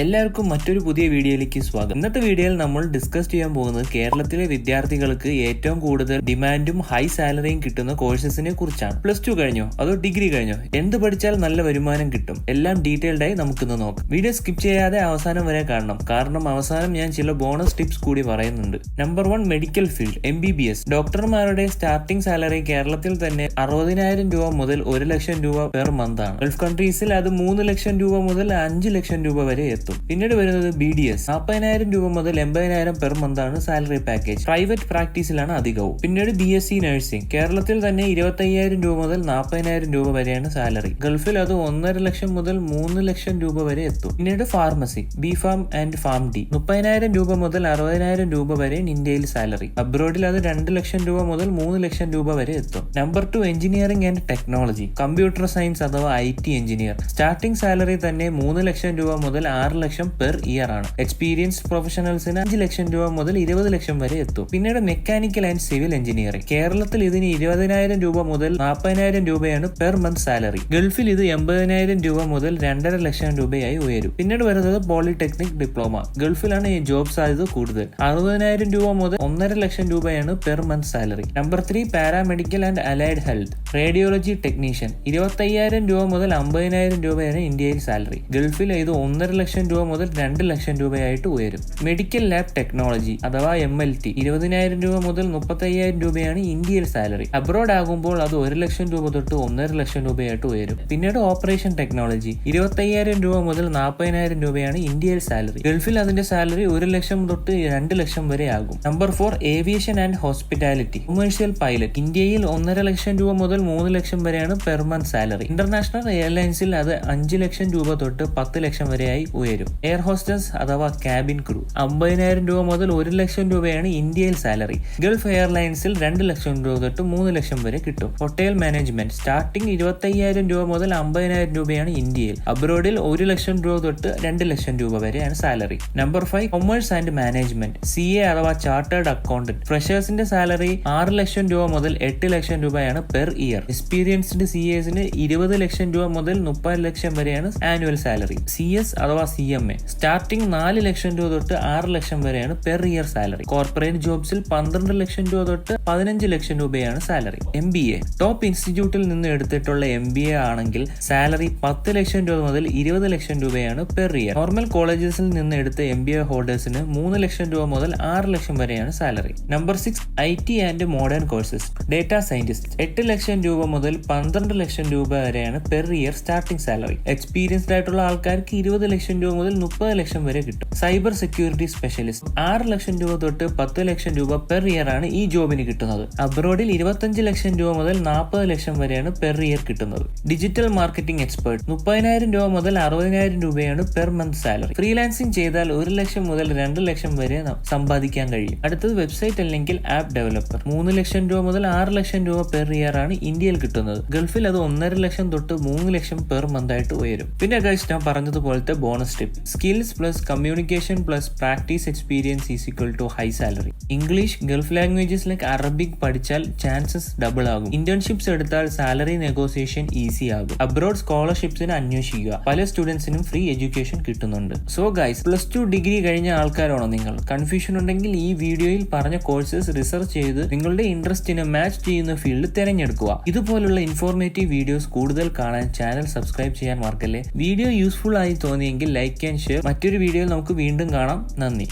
എല്ലാവർക്കും മറ്റൊരു പുതിയ വീഡിയോയിലേക്ക് സ്വാഗതം. ഇന്നത്തെ വീഡിയോയിൽ നമ്മൾ ഡിസ്കസ് ചെയ്യാൻ പോകുന്നത് കേരളത്തിലെ വിദ്യാർത്ഥികൾക്ക് ഏറ്റവും കൂടുതൽ ഡിമാൻഡും ഹൈ സാലറിയും കിട്ടുന്ന കോഴ്സസിനെ കുറിച്ചാണ്. പ്ലസ് ടു കഴിഞ്ഞോ? അതോ ഡിഗ്രി കഴിഞ്ഞോ? എന്ത് പഠിച്ചാൽ നല്ല വരുമാനം കിട്ടും. എല്ലാം ഡീറ്റെയിൽഡ് ആയി നമുക്കിന്ന് നോക്കാം. വീഡിയോ സ്കിപ്പ് ചെയ്യാതെ അവസാനം വരെ കാണണം. കാരണം അവസാനം ഞാൻ ചില ബോണസ് ടിപ്സ് കൂടി പറയുന്നുണ്ട്. Number one medical field M B B S ഡോക്ടർമാരുടെ സ്റ്റാർട്ടിംഗ് സാലറി കേരളത്തിൽ തന്നെ അറുപതിനായിരം രൂപ മുതൽ ഒരു ലക്ഷം രൂപ പെർ മന്ത് ആണ്. ഗൾഫ് കൺട്രീസിൽ അത് മൂന്ന് ലക്ഷം രൂപ മുതൽ അഞ്ച് ലക്ഷം രൂപ വരെ എത്തും. പിന്നീട് വരുന്നത് ബി ഡി എസ് നാൽപ്പതിനായിരം രൂപ മുതൽ എൺപതിനായിരം പെർ മന്ത് ആണ് സാലറി പാക്കേജ്. പ്രൈവറ്റ് പ്രാക്ടീസിലാണ് അധികവും. പിന്നീട് ബി എസ് സി നഴ്സിംഗ്. കേരളത്തിൽ തന്നെ ഇരുപത്തി അയ്യായിരം രൂപ മുതൽ നാൽപ്പതിനായിരം രൂപ വരെയാണ് സാലറി. ഗൾഫിൽ അത് ഒന്നര ലക്ഷം മുതൽ മൂന്ന് ലക്ഷം രൂപ വരെ എത്തും. പിന്നീട് pharmacy. B pharm and pharm D മുപ്പതിനായിരം രൂപ മുതൽ അറുപതിനായിരം രൂപ വരെ ഇന്ത്യയിൽ സാലറി. അബ്രോഡിൽ അത് രണ്ട് ലക്ഷം രൂപ മുതൽ മൂന്ന് ലക്ഷം രൂപ വരെ എത്തും. Number two engineering and technology. Computer science അഥവാ I T engineer. Starting salary തന്നെ മൂന്ന് ലക്ഷം രൂപ മുതൽ ആറ് ലക്ഷം പെർ ഇയർ ആണ്. എക്സ്പീരിയൻസ് പ്രൊഫഷണൽസിന് അഞ്ച് ലക്ഷം രൂപ മുതൽ ഇരുപത് ലക്ഷം വരെ എത്തും. പിന്നീട് മെക്കാനിക്കൽ ആൻഡ് സിവിൽ എഞ്ചിനീയറിംഗ് കേരളത്തിൽ ഇതിന് ഇരുപതിനായിരം രൂപ മുതൽ നാൽപ്പതിനായിരം രൂപയാണ് പെർ മന്ത് സാലറി ഗൾഫിൽ ഇത് എൺപതിനായിരം രൂപ മുതൽ രണ്ടര ലക്ഷം രൂപയായി ഉയരും. പിന്നീട് വരുന്നത് പോളിടെക്നിക് ഡിപ്ലോമ ഗൾഫിലാണ് ഈ ജോബ് സാധ്യത കൂടുതൽ. അറുപതിനായിരം രൂപ മുതൽ ഒന്നര ലക്ഷം രൂപയാണ് per month salary number three paramedical and allied health radiology technician ഇരുപത്തയ്യായിരം രൂപ മുതൽ അമ്പതിനായിരം രൂപയാണ് ഇന്ത്യയിൽ സാലറി ഗൾഫിൽ ഇത് ഒന്നര ലക്ഷം രൂപ മുതൽ രണ്ട് ലക്ഷം രൂപയായിട്ട് ഉയരും. മെഡിക്കൽ ലാബ് ടെക്നോളജി അഥവാ എം എൽ ടി ഇരുപതിനായിരം രൂപ മുതൽ മുപ്പത്തയ്യായിരം രൂപയാണ് ഇന്ത്യയിൽ സാലറി. അബ്രോഡ് ആകുമ്പോൾ അത് ഒരു ലക്ഷം രൂപ തൊട്ട് ഒന്നര ലക്ഷം രൂപയായിട്ട് ഉയരും. പിന്നീട് ഓപ്പറേഷൻ ടെക്നോളജി ഇരുപത്തയ്യായിരം രൂപ മുതൽ നാൽപ്പതിനായിരം രൂപയാണ് ഇന്ത്യയിൽ സാലറി. ഗൾഫിൽ അതിന്റെ സാലറി ഒരു ലക്ഷം തൊട്ട് രണ്ട് ലക്ഷം വരെ ആകും. Number four aviation and hospitality. Commercial pilot. ഇന്ത്യയിൽ ഒന്നര ലക്ഷം രൂപ മുതൽ മൂന്ന് ലക്ഷം വരെയാണ് പെർ മന്ത് സാലറി. ഇന്റർനാഷണൽ എയർലൈൻസിൽ അത് അഞ്ച് ലക്ഷം രൂപ തൊട്ട് പത്ത് ലക്ഷം വരെയായി ഉയരും. എയർ ഹോസ്റ്റസ് അഥവാ ക്യാബിൻ ക്രൂ അമ്പതിനായിരം രൂപ മുതൽ ഒരു ലക്ഷം രൂപയാണ് ഇന്ത്യയിൽ സാലറി ഗൾഫ് എയർലൈൻസിൽ രണ്ട് ലക്ഷം രൂപ തൊട്ട് മൂന്ന് ലക്ഷം വരെ കിട്ടും. ഹോട്ടൽ മാനേജ്മെന്റ് സ്റ്റാർട്ടിംഗ് ഇരുപത്തയ്യായിരം രൂപ മുതൽ അമ്പതിനായിരം രൂപയാണ് ഇന്ത്യയിൽ. അബ്രോഡിൽ ഒരു ലക്ഷം രൂപ തൊട്ട് രണ്ട് ലക്ഷം രൂപ വരെയാണ് salary number five commerce and management C A അഥവാ ചാർട്ടേഡ് അക്കൗണ്ടന്റ് ഫ്രഷേഴ്സിന്റെ സാലറി ആറ് ലക്ഷം രൂപ മുതൽ എട്ട് ലക്ഷം രൂപയാണ് പെർ ഇയർ എക്സ്പീരിയൻസ്ഡ് സി എസിന് ഇരുപത് ലക്ഷം രൂപ മുതൽ മുപ്പത് ലക്ഷം വരെയാണ് ആനുവൽ സാലറി സി എസ് അഥവാ സി എം എ സ്റ്റാർട്ടിംഗ് നാല് ലക്ഷം രൂപ തൊട്ട് ആറ് ലക്ഷം വരെയാണ് പെർ ഇയർ സാലറി കോർപ്പറേറ്റ് ജോബ്സിൽ പന്ത്രണ്ട് ലക്ഷം രൂപ തൊട്ട് പതിനഞ്ച് ലക്ഷം രൂപയാണ് salary M B A top ഇൻസ്റ്റിറ്റ്യൂട്ടിൽ നിന്ന് എടുത്തിട്ടുള്ള എം ബി എ ആണെങ്കിൽ സാലറി പത്ത് ലക്ഷം രൂപ മുതൽ ഇരുപത് ലക്ഷം രൂപയാണ് പെർ ഇയർ നോർമൽ കോളേജസിൽ നിന്ന് എടുത്ത എം ബി എ ഹോൾഡേഴ്സിന് മൂന്ന് ലക്ഷം രൂപ മുതൽ ആറ് ലക്ഷം വരെയാണ് salary number six I T and modern courses data scientist എട്ട് ലക്ഷം രൂപ മുതൽ പന്ത്രണ്ട് ലക്ഷം രൂപ വരെയാണ് per year starting salary experienced ആയിട്ടുള്ള ആൾക്കാർക്ക് ഇരുപത് ലക്ഷം രൂപ മുതൽ മുപ്പത് ലക്ഷം വരെ കിട്ടും. Cyber security specialist. ആറ് ലക്ഷം രൂപ തൊട്ട് പത്ത് ലക്ഷം രൂപ പെർ ഇയർ ആണ് ഈ ജോബിന് കിട്ടുന്നത്. അബ്രോഡിൽ ഇരുപത്തഞ്ച് ലക്ഷം രൂപ മുതൽ നാൽപ്പത് ലക്ഷം വരെയാണ് പെർ ഇയർ കിട്ടുന്നത്. Digital marketing expert. മുപ്പതിനായിരം രൂപ മുതൽ അറുപതിനായിരം രൂപയാണ് പെർ മന്ത് സാലറി. ഫ്രീലാൻസിംഗ് ചെയ്താൽ ഒരു ലക്ഷം മുതൽ രണ്ട് ലക്ഷം വരെ സമ്പാദിക്കാൻ കഴിയും. അടുത്തത് വെബ്സൈറ്റ് അല്ലെങ്കിൽ ആപ്പ് ഡെവലപ്പർ. മൂന്ന് ലക്ഷം രൂപ മുതൽ ആറ് ലക്ഷം രൂപ പെർ ഇയർ ആണ് ഇന്ത്യയിൽ കിട്ടുന്നത്. ഗൾഫിൽ അത് ഒന്നര ലക്ഷം തൊട്ട് മൂന്ന് ലക്ഷം പെർ മന്ത് ആയിട്ട് ഉയരും. പിന്നെ ഞാൻ പറഞ്ഞതുപോലത്തെ bonus tip skills plus communication plus practice experience is equal to high salary English Gulf languages like Arabic പഠിച്ചാൽ ചാൻസസ് ഡബിൾ ആകും. ഇന്റേൺഷിപ്സ് എടുത്താൽ സാലറി നെഗോസിയേഷൻ ഈസി ആകും. അബ്രോഡ് സ്കോളർഷിപ്സിന് അന്വേഷിക്കുക. പല സ്റ്റുഡൻസിനും ഫ്രീ എഡ്യൂക്കേഷൻ കിട്ടുന്നുണ്ട്. So guys plus two degree കഴിഞ്ഞ ആൾക്കാരാണോ നിങ്ങൾ? കൺഫ്യൂഷൻ ഉണ്ടെങ്കിൽ ഈ വീഡിയോയിൽ പറഞ്ഞ കോഴ്സസ് റിസർച്ച് ചെയ്ത് നിങ്ങളുടെ ഇൻട്രസ്റ്റിന് മാച്ച് ചെയ്യുന്ന ഫീൽഡ് തിരഞ്ഞെടുക്കുക. ഇതുപോലുള്ള ഇൻഫോർമേറ്റീവ് വീഡിയോസ് കൂടുതൽ കാണാൻ ചാനൽ സബ്സ്ക്രൈബ് ചെയ്യാൻ മറക്കല്ലേ? വീഡിയോ യൂസ്ഫുൾ ആയി തോന്നിയെങ്കിൽ ലൈക്ക് ആൻഡ് ഷെയർ. മറ്റൊരു വീഡിയോയിൽ നമുക്ക് വീണ്ടും കാണാം. നന്ദി.